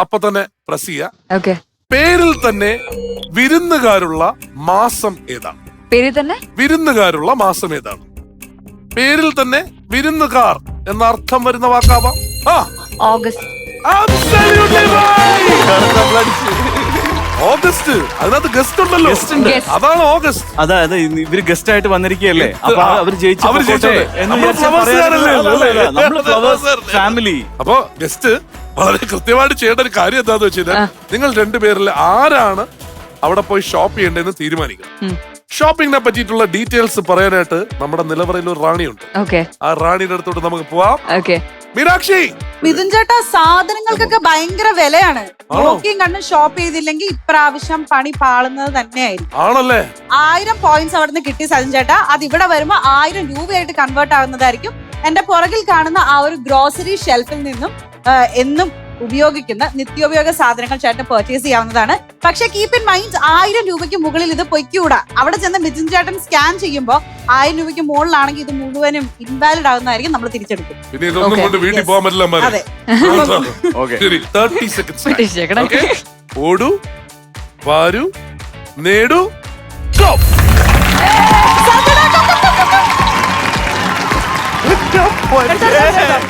അപ്പൊ തന്നെ പ്രസ് ചെയ്യുക ഓക്കെ പേരിൽ തന്നെ വിരുന്നുകാരുള്ള മാസം ഏതാണ്? പേരിൽ തന്നെ? വിരുന്നുകാരുള്ള മാസം ഏതാണ്? പേരിൽ തന്നെ വിരുന്നുകാർ എന്ന അർത്ഥം വരുന്ന വാക്കാവാം. ആ. ഓഗസ്റ്റ്. ഓഗസ്റ്റ് അതിനകത്ത് ഗസ്റ്റ് ഉണ്ടല്ലോ. Guest അതാണ് ഓഗസ്റ്റ് അതായത് ഇവർ ഗസ്റ്റ് ആയിട്ട് വന്നിരിക്കുകയല്ലേ? അപ്പൊ അവർ അവർ ജയിച്ചു ഫാമിലി അപ്പൊ ഗസ്റ്റ് വളരെ കൃത്യമായിട്ട് ചെയ്യേണ്ട ഒരു കാര്യം എന്താന്ന് വെച്ച് കഴിഞ്ഞാൽ നിങ്ങൾ രണ്ടുപേരിൽ ആരാണ് അവിടെ പോയി ഷോപ്പ് ചെയ്യേണ്ടതെന്ന് തീരുമാനിക്കണം ഷോപ്പിങ്ങിനെ പറ്റിയിട്ടുള്ള ഡീറ്റെയിൽസ് പറയാനായിട്ട് നമ്മുടെ നിലവറയിൽ ഒരു റാണിയുണ്ട്. ഓക്കെ. ആ റാണിയുടെ അടുത്തോട്ട് നമുക്ക് പോവാം. ഓക്കെ. മീനാക്ഷി! മിഥുൻ ചേട്ടാ സാധനങ്ങൾക്കൊക്കെ ഭയങ്കര വിലയാണ്? നോക്കിയും കണ്ടും ഷോപ്പ് ചെയ്തില്ലെങ്കിൽ ഇപ്രാവശ്യം പണി പാളുന്നത് തന്നെയായിരിക്കും. ആണല്ലേ? ആയിരം പോയിന്റ്സ് അവിടെ നിന്ന് കിട്ടി സജൻ ചേട്ടാ. അത് ഇവിടെ വരുമ്പോ ആയിരം രൂപയായിട്ട് കൺവേർട്ട് ആവുന്നതായിരിക്കും എന്റെ പുറകിൽ കാണുന്ന ആ ഒരു ഗ്രോസറി ഷെൽഫിൽ നിന്നും എന്നും ഉപയോഗിക്കുന്ന നിത്യോപയോഗ സാധനങ്ങൾ ചേട്ടൻ പർച്ചേസ് ചെയ്യാവുന്നതാണ്. പക്ഷെ കീപ്പ് ഇൻ മൈൻഡ് ആയിരം രൂപയ്ക്ക് മുകളിൽ ഇത് പൊയ്ക്കൂടാ. അവിടെ ചെന്ന് മിഥുൻ ചേട്ടൻ സ്കാൻ ചെയ്യുമ്പോൾ ആയിരം രൂപയ്ക്ക് മുകളിലാണെങ്കിൽ ഇത് മുഴുവനും ഇൻവാലിഡ് ആവുന്നതായിരിക്കും നമ്മൾ തിരിച്ചെടുക്കും. പിന്നെ ഇതൊന്നും കൊണ്ട് വീട്ടിൽ. പോകാൻ പറ്റില്ല ഓടൂ വാരൂ നേടൂ go.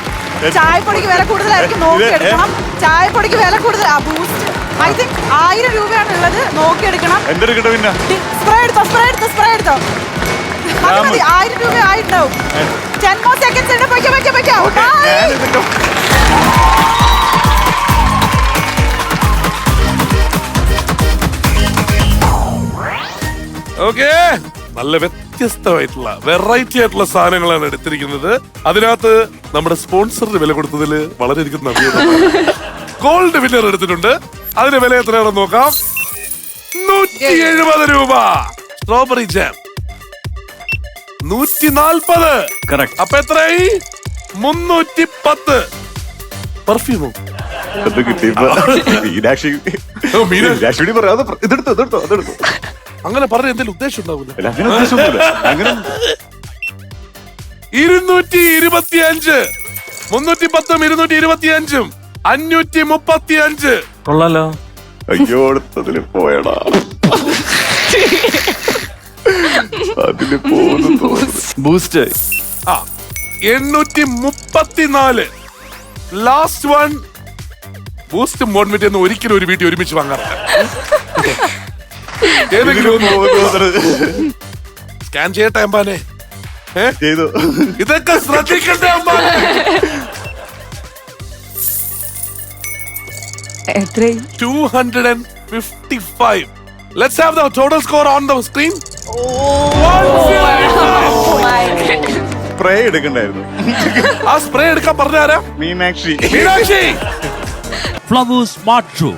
ചായപ്പൊടിക്ക് വില കൂടുതലായിരിക്കും. നോക്കിയെടുക്കണം ചായപ്പൊടിക്ക് വില കൂടുതൽ. ആ ബൂസ്റ്റ് ഐ തിങ്ക് ആയിരം രൂപയാണ് ഉള്ളത്. നോക്കിയെടുക്കണം സ്പ്രേ എടുത്തോ സ്പ്രേ എടുത്തോ സ്പ്രേ എടുത്തോ. മതി ആയിരം രൂപ ആയിട്ടുണ്ടാവും ടെൻ മോർ സെക്കൻഡ്സ് ഉണ്ട്. പൊയ്ക്കോ പൊയ്ക്കോ പൊയ്ക്കോ. Bye. നല്ല വ്യത്യസ്തമായിട്ടുള്ള വെറൈറ്റി ആയിട്ടുള്ള സാധനങ്ങളാണ് എടുത്തിരിക്കുന്നത്. അതിനകത്ത് നമ്മുടെ സ്പോൺസറിന് വില കൊടുത്തതിൽ വളരെയധികം നന്ദിയുണ്ട് ഗോൾഡ് വിന്നർ എടുത്തിട്ടുണ്ട്. അതിന്റെ വില എത്രയാണെന്ന് നോക്കാം. നൂറ്റി എഴുപത് രൂപ. സ്ട്രോബെറി ജാം നൂറ്റി നാൽപ്പത് അപ്പൊ എത്രയായി? മുന്നൂറ്റി പത്ത് പെർഫ്യൂമോ മീനാക്ഷി മീനാക്ഷി. പറയാം ഇതെടുത്തു ഇതെടുത്തു ഇതെടുത്തോ. അതെടുത്തോ അങ്ങനെ പറഞ്ഞ എന്തെങ്കിലും ഉദ്ദേശം ഉണ്ടാവില്ല? അല്ല അങ്ങനെ ഉദ്ദേശമൊന്നുമില്ല അങ്ങനെ ഇരുന്നൂറ്റി ഇരുപത്തി അഞ്ച് മുന്നൂറ്റി പത്തും ഇരുന്നൂറ്റി ഇരുപത്തി അഞ്ചും അഞ്ഞൂറ്റി മുപ്പത്തി അഞ്ച് കൊള്ളാലോ. അയ്യോ അടുത്തതിൽ പോയടാ. അതിൽ പോകുന്നു തോന്നുന്നു. ബൂസ്റ്റ് ആ എണ്ണൂറ്റി മുപ്പത്തിനാല് ലാസ്റ്റ് വൺ ബൂസ്റ്റ് മോൺമിറ്റ് എന്ന് ഒരിക്കലും ഒരു വീട്ടിൽ ഒരുമിച്ച് വാങ്ങാറില്ല. സ്കാൻ ചെയ്യട്ടെ അമ്പാനെ. ചെയ്തു. ഇതൊക്കെ ശ്രദ്ധിക്കട്ടെ അമ്പാനെ? ഫ്ലവ് two hundred and fifty five let's have the total score on the screen spray എടുക്കണ്ടായിരുന്നു. ആ സ്പ്രേ എടുക്കാൻ പറഞ്ഞാരാ? Meenakshi. Meenakshi! Flowers smart show